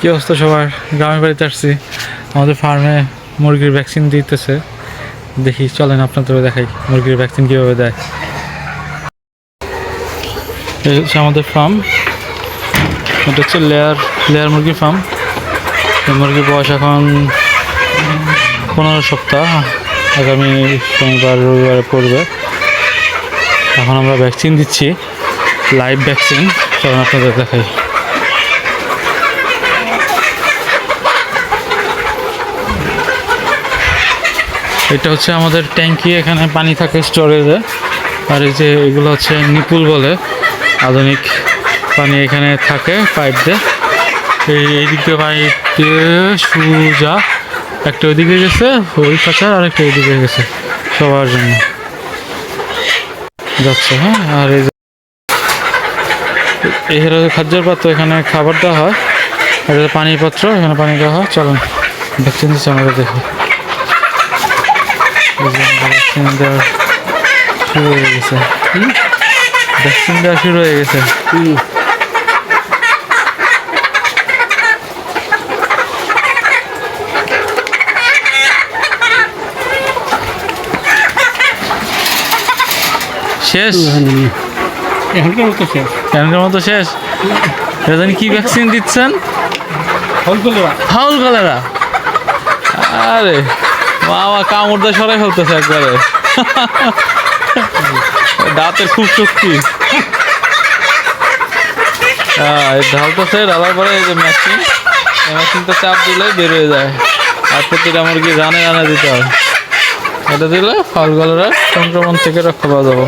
কি অবস্থা সবার? গ্রামের বাড়িতে আসছি। আমাদের ফার্মে মুরগির ভ্যাকসিন দিতেছে। দেখি, চলেন আপনাদেরও দেখাই মুরগির ভ্যাকসিন কীভাবে দেয়। এই হচ্ছে আমাদের ফার্ম এটা হচ্ছে লেয়ার লেয়ার মুরগির ফার্ম মুরগির বয়স এখন পনেরো সপ্তাহ। আগামী শনিবার, রবিবারে পড়বে। এখন আমরা ভ্যাকসিন দিচ্ছি। লাইভ ভ্যাকসিন চলুন আপনাদের দেখাই। এটা হচ্ছে আমাদের ট্যাঙ্কি, এখানে পানি থাকে স্টোরেজে। আর এই যে এগুলো হচ্ছে নিপুল বলে, আধুনিক পানি এখানে থাকে পাইপ দিয়ে। এই এইদিক দিয়ে পাইপ দিয়ে সুজা একটা ওইদিকে গেছে, ওই কাছার আর একটা ওইদিকে গেছে, সবার জন্য। যাচ্ছে হ্যাঁ আর এই যে এই হলো খাদ্যের পাত্র, এখানে খাবার দেওয়া হয়। আর পানির পাত্র, এখানে পানি দেওয়া হয়। চলুন ভ্যাকসিন দিচ্ছে আমাদের দেখি। ভ্যাকসিন দেওয়া শুরু হয়ে গেছে ভ্যাকসিন দেওয়া শুরু হয়ে গেছে শেষ এখনকার মতো শেষ এখনকার মতো শেষ এটা কি ভ্যাকসিন দিচ্ছেন হলগুলো ফাউল কলেরা আরে মামা কামড় দিয়ে সরাই ফেলতেছে একবারে। দাঁতের খুব শক্তি। হ্যাঁ ঢালতেছে ঢালার পরে এই যে মেশিন এই মেশিনটা চাপ দিলে বের হয়ে যায়। আর প্রতিটা মুরগি রানে রানে দিতে হয়। এটা দিলে ফাউল কলেরা সংক্রমণ থেকে রক্ষা পাওয়া যাবে।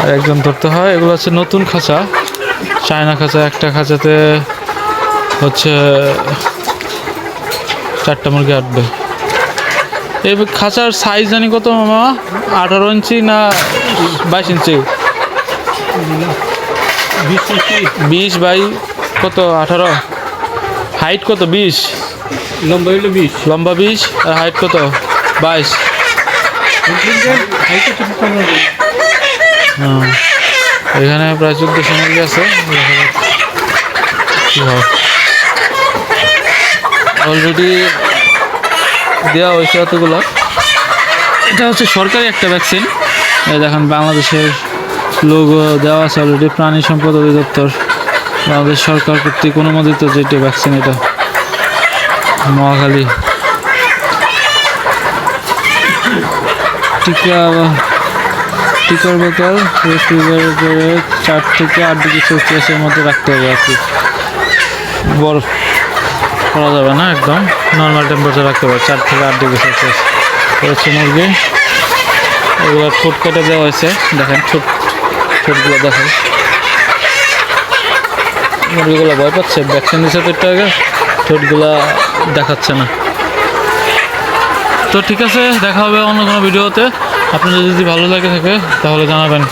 আর একজন ধরতে হয়, এগুলো হচ্ছে নতুন খাঁচা। চায়না খাঁচা, একটা খাঁচাতে হচ্ছে চারটা মুরগি আটবে। এই খাঁচার সাইজ জানি কত মামা? আঠারো ইঞ্চি না বাইশ ইঞ্চি? বিশ বাই কত? আঠারো। হাইট কত? বিশ? লম্বা হইল বিশ। লম্বা বিশ আর হাইট কত? বাইশ। হ্যাঁ। এখানে প্রায় চোদ্দোশো মুরগি আছে। অলরেডি দেওয়া হয়েছে এতগুলো এটা হচ্ছে সরকারি একটা ভ্যাকসিন দেখেন, বাংলাদেশের লোগো দেওয়া আছে অলরেডি প্রাণী সম্পদ অধিদপ্তর। বাংলাদেশ সরকার কর্তৃক অনুমোদিত যেটি ভ্যাকসিন এটা। মহাখালী। টিকা টিকার বোতল চার থেকে আট ডিগ্রি সেলসিয়াসের মধ্যে রাখতে হবে আর কি। বরফ। করা যাবে না একদম। নর্মাল টেম্পারেচার রাখতে হবে চার থেকে আট ডিগ্রি সেলসিয়াস হচ্ছে মুরগি। এগুলো ঠোঁট কেটে দেওয়া হয়েছে। দেখেন ঠোঁট, ঠোঁটগুলো দেখেন। মুরগিগুলো ভয় পাচ্ছে। ভ্যাকসিন দিচ্ছে তো একটু আগে, ঠোঁটগুলো দেখাচ্ছে না। তো ঠিক আছে, দেখা হবে অন্য কোনো ভিডিওতে। আপনাদের যদি ভালো লাগে থাকে, তাহলে জানাবেন।